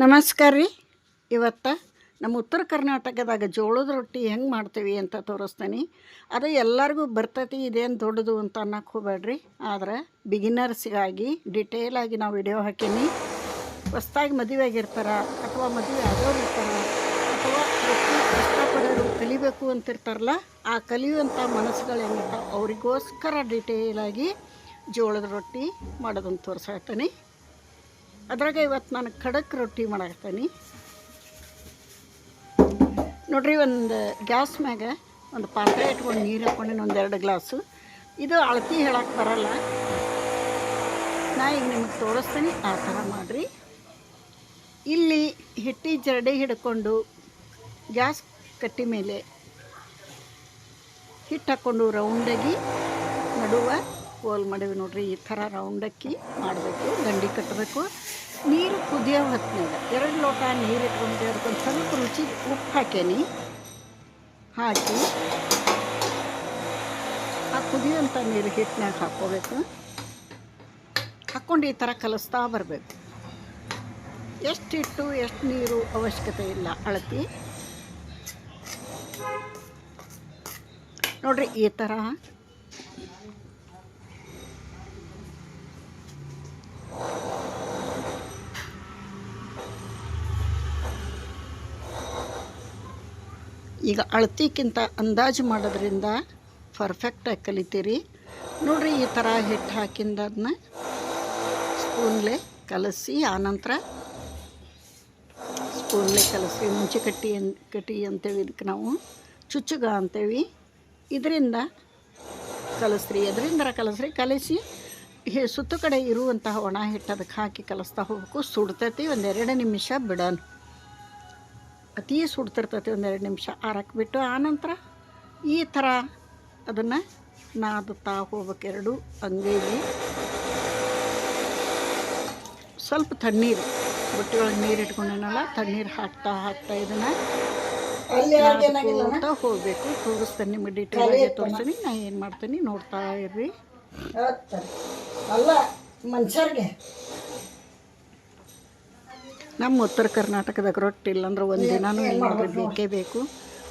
ನಮಸ್ಕಾರ ರೀ. ಇವತ್ತು ನಮ್ಮ ಉತ್ತರ ಕರ್ನಾಟಕದಾಗ ಜೋಳದ ರೊಟ್ಟಿ ಹೆಂಗೆ ಮಾಡ್ತೀವಿ ಅಂತ ತೋರಿಸ್ತೀನಿ. ಅದು ಎಲ್ಲರಿಗೂ ಬರ್ತೈತಿ, ಇದೇನು ದೊಡ್ಡದು ಅಂತ ಅನ್ನಕ್ಕೆ ಹೋಗ್ಬೇಡ್ರಿ. ಆದರೆ ಬಿಗಿನರ್ಸ್ಗಾಗಿ ಡಿಟೇಲಾಗಿ ನಾವು ವಿಡಿಯೋ ಹಾಕೀನಿ. ಹೊಸ್ದಾಗಿ ಮದುವೆ ಆಗಿರ್ತಾರ, ಅಥವಾ ಮದುವೆ ಆಗೋರು ಇರ್ತಾರ, ಅಥವಾ ರೊಟ್ಟಿ ಕಷ್ಟಪಡೋರು ಕಲಿಬೇಕು ಅಂತಿರ್ತಾರಲ್ಲ, ಆ ಕಲಿಯುವಂಥ ಮನಸ್ಸುಗಳು ಅವರಿಗೋಸ್ಕರ ಡಿಟೇಲಾಗಿ ಜೋಳದ ರೊಟ್ಟಿ ಮಾಡೋದನ್ನು ತೋರಿಸಾಕ್ತೀನಿ ಅದ್ರಾಗ ಇವತ್ತು ನಾನು ಖಡಕ್ ರೊಟ್ಟಿ ಮಾಡಾಕ್ತೀನಿ ನೋಡ್ರಿ, ಒಂದು ಗ್ಯಾಸ್ ಮ್ಯಾಗ ಒಂದು ಪಾತ್ರೆ ಇಟ್ಕೊಂಡು ನೀರು ಹಾಕ್ಕೊಂಡಿನಿ ಒಂದು ಎರಡು ಗ್ಲಾಸು. ಇದು ಅಳತಿ ಹೇಳಕ್ಕೆ ಬರಲ್ಲ. ನಾ ಈಗ ನಿಮಗೆ ತೋರಿಸ್ತೀನಿ ಆ ಥರ ಮಾಡಿರಿ. ಇಲ್ಲಿ ಹಿಟ್ಟಿ ಜರಡಿ ಹಿಡ್ಕೊಂಡು ಗ್ಯಾಸ್ ಕಟ್ಟಿ ಮೇಲೆ ಹಿಟ್ಟು ಹಾಕ್ಕೊಂಡು ರೌಂಡಾಗಿ ನಡುವ ಹೋಲ್ ಮಾಡೀವಿ ನೋಡ್ರಿ. ಈ ಥರ ರೌಂಡಕ್ಕಿ ಮಾಡಬೇಕು ದಂಡಿ ಕಟ್ಟಬೇಕು ನೀರು ಕುದಿಯೋ ಹೊತ್ತಿನಾಗ ಎರಡು ಲೋಟ ನೀರು ಇಟ್ಕೊಂಡು ಅದಕ್ಕೊಂದು ಸ್ವಲ್ಪ ರುಚಿ ಉಪ್ಪು ಹಾಕೇನಿ. ಹಾಕಿ ಆ ಕುದಿಯೋಂಥ ನೀರು ಹಿಟ್ಟಿನಾಗ ಹಾಕ್ಕೋಬೇಕು. ಹಾಕ್ಕೊಂಡು ಈ ಥರ ಕಲಿಸ್ತಾ ಬರಬೇಕು. ಎಷ್ಟು ಹಿಟ್ಟು, ಎಷ್ಟು ನೀರು ಅವಶ್ಯಕತೆ ಇಲ್ಲ ಅಳತಿ. ನೋಡ್ರಿ ಈ ಥರ. ಈಗ ಅಳತಿಕ್ಕಿಂತ ಅಂದಾಜು ಮಾಡೋದ್ರಿಂದ ಪರ್ಫೆಕ್ಟಾಗಿ ಕಲಿತೀರಿ. ನೋಡಿರಿ ಈ ಥರ ಹಿಟ್ಟು ಹಾಕಿಂದ ಅದನ್ನ ಸ್ಪೂನ್ಲೆ ಕಲಸಿ, ಆನಂತರ ಸ್ಪೂನ್ಲೆ ಕಲಸಿ ಮುಂಚೆ ಕಟ್ಟಿ ಕಟ್ಟಿ ಅಂತೇವಿ ಇದಕ್ಕೆ ನಾವು ಚುಚ್ಚುಗ ಅಂತೇವಿ ಇದರಿಂದ ಕಲಸ್ರಿ ಅದರಿಂದ ಕಲಸ್ರಿ, ಕಲಸಿ ಹೇ, ಸುತ್ತು ಕಡೆ ಇರುವಂತಹ ಒಣ ಹಿಟ್ಟು ಅದಕ್ಕೆ ಹಾಕಿ ಕಲಿಸ್ತಾ ಹೋಗಬೇಕು. ಸುಡ್ತೈತಿ, ಒಂದೆರಡು ನಿಮಿಷ ಬಿಡೋಣ. ಅತೀ ಸುಡ್ತಿರ್ತೈತಿ ಒಂದೆರಡು ನಿಮಿಷ ಆರಕ್ಕೆ ಬಿಟ್ಟು ಆನಂತರ ಈ ಥರ ಅದನ್ನು ನಾದುತ್ತಾ ಹೋಗ್ಬೇಕು ಎರಡು ಅಂಗೈಲಿ. ಸ್ವಲ್ಪ ತಣ್ಣೀರು ಬಟ್ಟೆಗಳ ಒಳಗೆ ನೀರು ಇಟ್ಕೊಂಡೇನಲ್ಲ ತಣ್ಣೀರು ಹಾಕ್ತಾ ಹಾಕ್ತಾ ಇದನ್ನು ನಾದ್ಕೋತಾ ಹೋಗಬೇಕು. ತೋರಿಸ್ತೇನೆ ನಿಮಗೆ ಡೀಟೇಲಾಗಿ ತೋರಿಸ್ತೀನಿ. ನಾ ಏನು ಮಾಡ್ತೀನಿ ನೋಡ್ತಾ ಇರ್ರಿ. ಅಲ್ಲ ಮನುಷ್ಯರಿಗೆ ನಮ್ಮ ಉತ್ತರ ಕರ್ನಾಟಕದಾಗ ರೊಟ್ಟಿ ಇಲ್ಲಾಂದ್ರೆ ಒಂದು ದಿನಾನು ಏನಾದರೂ ಬೇಕೇ ಬೇಕು.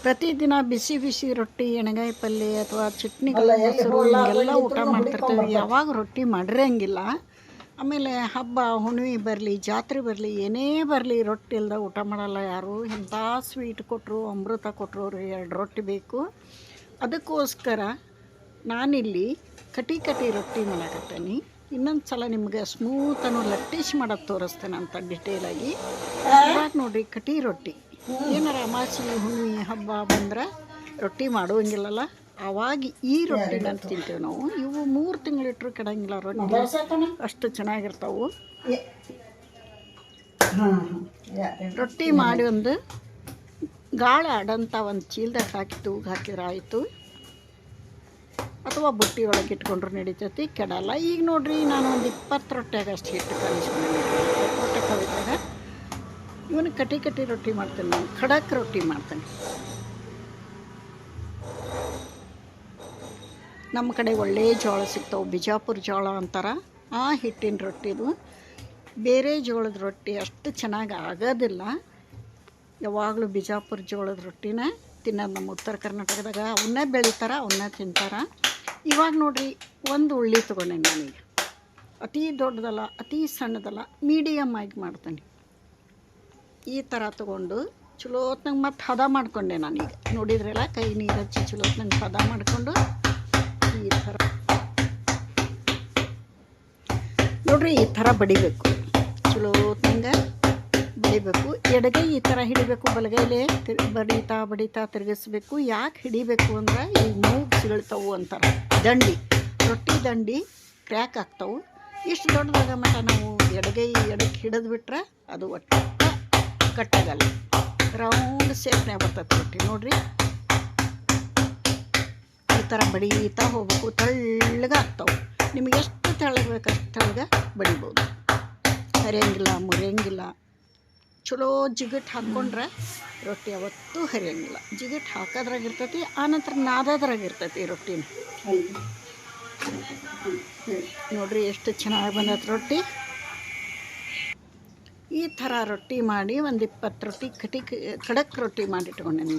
ಪ್ರತಿದಿನ ಬಿಸಿ ಬಿಸಿ ರೊಟ್ಟಿ ಎಣಗಾಯಿ ಪಲ್ಯ ಅಥವಾ ಚಟ್ನಿ ಎಲ್ಲ ಹಿಂಗೆಲ್ಲ ಊಟ ಮಾಡ್ತಿರ್ತೀವಿ. ಯಾವಾಗ ರೊಟ್ಟಿ ಮಾಡಿರಂಗಿಲ್ಲ ಆಮೇಲೆ ಹಬ್ಬ ಹುಣ್ಣಿಮೆ ಬರಲಿ ಜಾತ್ರೆ ಬರಲಿ ಏನೇ ಬರಲಿ ರೊಟ್ಟಿ ಇಲ್ದ ಊಟ ಮಾಡಲ್ಲ ಯಾರು. ಇಂಥ ಸ್ವೀಟ್ ಕೊಟ್ಟರು ಅಮೃತ ಕೊಟ್ಟರು ಅವರು ಎರಡು ರೊಟ್ಟಿ ಬೇಕು. ಅದಕ್ಕೋಸ್ಕರ ನಾನಿಲ್ಲಿ ಕಟಿ ಕಟಿ ರೊಟ್ಟಿ ಮಾಡಕತ್ತೇನೆ. ಇನ್ನೊಂದು ಸಲ ನಿಮ್ಗೆ ಸ್ಮೂತನ್ನು ಲಟ್ಟೇಶ್ ಲಟ್ಟಿಸಿ ಮಾಡೋದು ತೋರಿಸ್ತೇನೆ ಅಂತ ಡಿಟೇಲಾಗಿ ಇವಾಗ ನೋಡಿರಿ ಕಟಿ ರೊಟ್ಟಿ. ಏನಾರ ಅಮಾಸಿ ಹುಣ್ಣಿ ಹಬ್ಬ ಬಂದ್ರೆ ರೊಟ್ಟಿ ಮಾಡುವಂಗಿಲ್ಲಲ್ಲ ಅವಾಗ ಈ ರೊಟ್ಟಿ ನಾನು ತಿಂತೇವೆ ನಾವು. ಇವು ಮೂರು ತಿಂಗಳಿಟ್ರು ಕೆಡಂಗಿಲ್ಲ ರೊಟ್ಟಿ. ಅಷ್ಟು ಚೆನ್ನಾಗಿರ್ತಾವು. ರೊಟ್ಟಿ ಮಾಡಿ ಒಂದು ಗಾಳ ಆಡಂತ ಒಂದು ಚೀಲ್ದಾಗ ಹಾಕಿ ತೂಗು ಹಾಕಿದ್ರೆ ಆಯಿತು. ಅಥವಾ ಬುಟ್ಟಿ ಒಳಗೆ ಇಟ್ಕೊಂಡ್ರು ನಡೀತೈತಿ, ಕೆಡಲ್ಲ. ಈಗ ನೋಡಿರಿ, ನಾನು ಒಂದು ಇಪ್ಪತ್ತು ರೊಟ್ಟಿಯಾಗ ಅಷ್ಟು ಹಿಟ್ಟು ಕಲಿಸ್ಕೊಂಡಿದ್ದೀನಿ ರೊಟ್ಟಿ ಕಲಿತಾಗ ಇವನು ಕಟಿ ಕಟಿ ರೊಟ್ಟಿ ಮಾಡ್ತೇನೆ ನಾನು, ಖಡಕ್ ರೊಟ್ಟಿ ಮಾಡ್ತೇನೆ. ನಮ್ಮ ಕಡೆ ಒಳ್ಳೆ ಜೋಳ ಸಿಗ್ತಾವೆ, ಬಿಜಾಪುರ ಜೋಳ ಅಂತಾರ. ಆ ಹಿಟ್ಟಿನ ರೊಟ್ಟಿದು ಬೇರೆ ಜೋಳದ ರೊಟ್ಟಿ ಅಷ್ಟು ಚೆನ್ನಾಗಿ ಆಗೋದಿಲ್ಲ. ಯಾವಾಗಲೂ ಬಿಜಾಪುರ ಜೋಳದ ರೊಟ್ಟಿನ ತಿನ್ನೋದು ನಮ್ಮ ಉತ್ತರ ಕರ್ನಾಟಕದಾಗ, ಅವನ್ನೇ ಬೆಳಿತಾರೆ, ಅವನ್ನೇ ತಿಂತಾರೆ. ಇವಾಗ ನೋಡ್ರಿ, ಒಂದು ಉಳ್ಳಿ ತೊಗೊಂಡೆ ನಾನೀಗ. ಅತಿ ದೊಡ್ಡದಲ್ಲ, ಅತಿ ಸಣ್ಣದಲ್ಲ ಮೀಡಿಯಮ್ ಆಗಿ ಮಾಡ್ತೇನೆ. ಈ ಥರ ತೊಗೊಂಡು ಚಲೋತ್ನಂಗೆ ಮತ್ತೆ ಹದ ಮಾಡಿಕೊಂಡೆ ನಾನೀಗ. ನೋಡಿದ್ರೆಲ್ಲ, ಕೈ ನೀರು ಹಚ್ಚಿ ಚಲೋತ್ನಂಗೆ ಹದ ಮಾಡಿಕೊಂಡು ಈ ಥರ ನೋಡ್ರಿ, ಈ ಥರ ಬಡಿಬೇಕು. ಎಡಗೈ ಈ ಥರ ಹಿಡಿಬೇಕು, ಬಲಗೈಲೇ ತಿರ್ ಬಡಿತಾ ಬಡಿತಾ ತಿರುಗಿಸ್ಬೇಕು. ಯಾಕೆ ಹಿಡಿಬೇಕು ಅಂದ್ರೆ ಈ ಮೂಗು ಸಿಗಳ್ತಾವು ಅಂತಾರೆ. ದಂಡಿ, ರೊಟ್ಟಿ ದಂಡಿ ಕ್ರ್ಯಾಕ್ ಆಗ್ತಾವು. ಇಷ್ಟು ದೊಡ್ಡದಾಗ ಮಟ್ಟ ನಾವು ಎಡಗೈ ಎಡಕ್ಕೆ ಹಿಡಿದು ಬಿಟ್ರೆ ಅದು ಒಟ್ಟು ಕಟ್ಟಾಗಲ್ಲ. ರೌಂಡ್ ಸೇಫ್ನೆ ಬರ್ತೈತೆ ರೊಟ್ಟಿ, ನೋಡ್ರಿ. ಈ ಥರ ಬಡೀತಾ ಹೋಗ್ಬೇಕು, ತೆಳ್ಳಗೆ ಆಗ್ತಾವೆ. ನಿಮಗೆ ಎಷ್ಟು ತೆಳ್ಳಗೆ ಬೇಕು ಅಷ್ಟು ತೆಳ್ಳಗೆ ಬಡಿಬೋದು. ಹರಿಯಂಗಿಲ್ಲ, ಮುರಿಯಂಗಿಲ್ಲ. ಚಲೋ ಜಿಗಟ್ ಹಾಕ್ಕೊಂಡ್ರೆ ರೊಟ್ಟಿ ಯಾವತ್ತೂ ಹರಿಯಂಗಿಲ್ಲ. ಜಿಗಟ್ ಹಾಕೋದ್ರಾಗ ಇರ್ತೈತಿ ಆನಂತರ ನಾದೋದ್ರಾಗ ಇರ್ತೈತಿ ರೊಟ್ಟಿನ. ನೋಡ್ರಿ ಎಷ್ಟು ಚೆನ್ನಾಗಿ ಬಂದೈತೆ ರೊಟ್ಟಿ. ಈ ಥರ ರೊಟ್ಟಿ ಮಾಡಿ ಒಂದು ಇಪ್ಪತ್ತು ರೊಟ್ಟಿ ಕಟಿ ಖಡಕ್ ರೊಟ್ಟಿ ಮಾಡಿಟ್ಕೊಂಡೇನಿ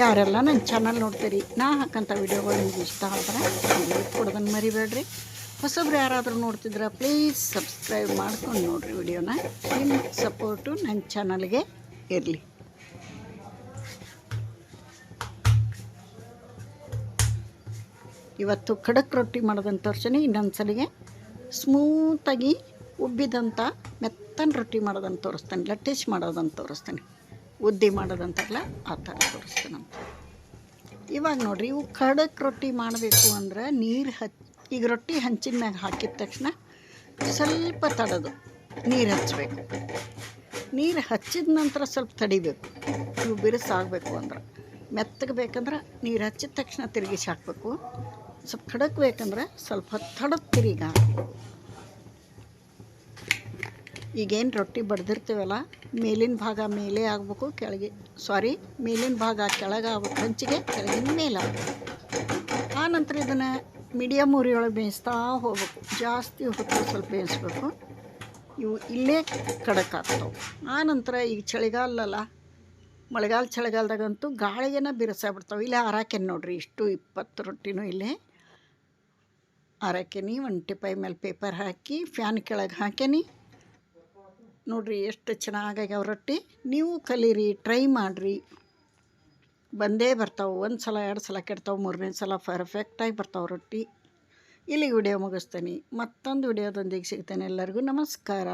ಯಾರೆಲ್ಲ ನನ್ನ ಚಾನಲ್ ನೋಡ್ತೀರಿ, ನಾ ಹಾಕಂಥ ವಿಡಿಯೋಗಳು ನಿಮ್ಗೆ ಇಷ್ಟ ಆದ್ರೆ ಕೊಡೋದನ್ನು ಮರಿಬೇಡ್ರಿ. ಹೊಸಬ್ರು ಯಾರಾದರೂ ನೋಡ್ತಿದ್ರೆ ಪ್ಲೀಸ್ ಸಬ್ಸ್ಕ್ರೈಬ್ ಮಾಡ್ಕೊಂಡು ನೋಡಿರಿ ವಿಡಿಯೋನ. ನಿಮ್ಮ ಸಪೋರ್ಟು ನನ್ನ ಚಾನಲ್ಗೆ ಇರಲಿ. ಇವತ್ತು ಖಡಕ್ ರೊಟ್ಟಿ ಮಾಡೋದಂತ ತೋರಿಸ್ತೀನಿ ಇನ್ನೊಂದು ಸಲಿಗೆ ಸ್ಮೂತಾಗಿ ಉಬ್ಬಿದಂಥ ಮೆತ್ತನ ರೊಟ್ಟಿ ಮಾಡೋದನ್ನು ತೋರಿಸ್ತೇನೆ ಲಟ್ಟಿಸ್ ಮಾಡೋದನ್ನು ತೋರಿಸ್ತೇನೆ ಉದ್ದಿ ಮಾಡೋದಂತಾರಲ್ಲ ಆ ಥರ ತೋರಿಸ್ತೀನಿ ಇವಾಗ ನೋಡಿರಿ, ಇವು ಖಡಕ್ ರೊಟ್ಟಿ ಮಾಡಬೇಕು ಅಂದ್ರೆ ನೀರು ಹಚ್, ಈಗ ರೊಟ್ಟಿ ಹಂಚಿನ ಮ್ಯಾಗ ಹಾಕಿದ ತಕ್ಷಣ ಸ್ವಲ್ಪ ತಡೋದು, ನೀರು ಹಚ್ಚಬೇಕು ನೀರು ಹಚ್ಚಿದ ನಂತರ ಸ್ವಲ್ಪ ತಡಿಬೇಕು. ಇವು ಬಿರುಸಾಗಬೇಕು ಅಂದ್ರೆ. ಮೆತ್ತಗೆ ಬೇಕಂದ್ರೆ ನೀರು ಹಚ್ಚಿದ ತಕ್ಷಣ ತಿರುಗಿಸಿ ಹಾಕಬೇಕು. ಸ್ವಲ್ಪ ಖಡಕ್ ಬೇಕಂದ್ರೆ ಸ್ವಲ್ಪ ತಡದ ತಿರುಗಿ ತಿರುಗ ಈಗೇನು ರೊಟ್ಟಿ ಬಡ್ದಿರ್ತೀವಲ್ಲ ಮೇಲಿನ ಭಾಗ ಮೇಲೆ ಆಗಬೇಕು, ಕೆಳಗೆ ಸಾರಿ ಮೇಲಿನ ಭಾಗ ಕೆಳಗೆ ಆಗ್ಬೇಕು ಹಂಚಿಗೆ ಕೆಳಗಿನ ಮೇಲೆ ಆ ನಂತರ ಇದನ್ನು ಮೀಡಿಯಮ್ ಉರಿಯೊಳಗೆ ಬೇಯಿಸ್ತಾ ಹೋಗ್ಬೇಕು. ಜಾಸ್ತಿ ಹೊತ್ತು ಸ್ವಲ್ಪ ಬೇಯಿಸ್ಬೇಕು. ಇವು ಇಲ್ಲೇ ಕಡಕಾಗ್ತವೆ. ಆ ನಂತರ ಈಗ ಚಳಿಗಾಲಲ್ಲ ಮಳೆಗಾಲ ಚಳಿಗಾಲದಾಗಂತೂ ಗಾಳಿಗೆನ ಬಿಡ್ತಾವೆ ಇಲ್ಲೇ ಆರಾಕೆನ್ ನೋಡ್ರಿ, ಇಷ್ಟು ಇಪ್ಪತ್ತು ರೊಟ್ಟಿನೂ ಇಲ್ಲೇ ಆರಾಕೆನಿ ಒಂದು ಟಿಪಾಯಿ ಮೇಲೆ ಪೇಪರ್ ಹಾಕಿ ಫ್ಯಾನ್ ಕೆಳಗೆ ಹಾಕೇನಿ. ನೋಡ್ರಿ ಎಷ್ಟು ಚೆನ್ನಾಗಾಗ್ಯಾವ ರೊಟ್ಟಿ. ನೀವು ಕಲೀರಿ ಟ್ರೈ ಮಾಡಿರಿ. ಬಂದೇ ಬರ್ತಾವೆ, ಒಂದು ಸಲ, ಎರಡು ಸಲ ಕೆಡ್ತಾವೆ, ಮೂರನೇ ಸಲ ಪರ್ಫೆಕ್ಟಾಗಿ ಬರ್ತಾವೆ ರೊಟ್ಟಿ. ಇಲ್ಲಿಗೆ ವಿಡಿಯೋ ಮುಗಿಸ್ತೀನಿ. ಮತ್ತೊಂದು ವಿಡಿಯೋದೊಂದಿಗೆ ಸಿಗ್ತೇನೆ ಎಲ್ಲರಿಗೂ ನಮಸ್ಕಾರ.